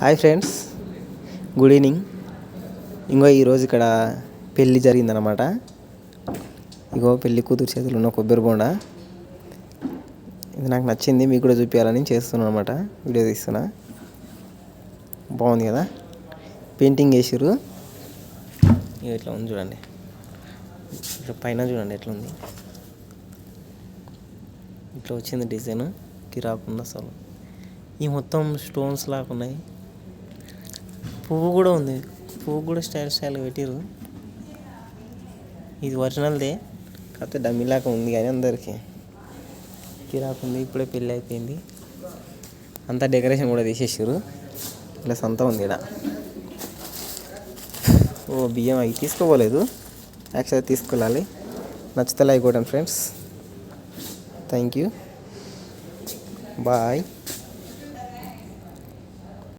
Hi friends good evening. ఇంకో ఈరోజు ఇక్కడ పెళ్ళి జరిగిందనమాట ఇగో పెళ్ళి కూతురు చేతులు ఉన్న కొబ్బరి బొండ. ఇది నాకు నచ్చింది మీకు కూడా చూపించాలని చేస్తున్నాను అనమాట వీడియో తీస్తున్నా. బాగుంది కదా? పెయింటింగ్ వేసారు ఇక ఇట్లా ఉంది చూడండి. ఇట్లా పైన చూడండి ఎట్లా ఉంది. ఇట్లా వచ్చింది డిజైన్. కిరాకుండా అసలు. ఈ మొత్తం స్టోన్స్ లాగా ఉన్నాయి. పువ్వు కూడా ఉంది. పువ్వు కూడా స్టైల్ స్టైల్ పెట్టిరు ఇది ఒరిజినల్దే కాకపోతే డమ్మీలాగా ఉంది కానీ అందరికీ. కిరాకు ఉంది. ఇప్పుడే పెళ్ళి అయిపోయింది. అంతా డెకరేషన్ కూడా తీసేసారు ఇలా సంత ఉంది ఇక్కడ ఓ బియ్యం అవి తీసుకోపోలేదు. యాక్చువల్గా తీసుకెళ్ళాలి. నచ్చితే లైక్ కొట్టండి ఫ్రెండ్స్. Thank you. బాయ్.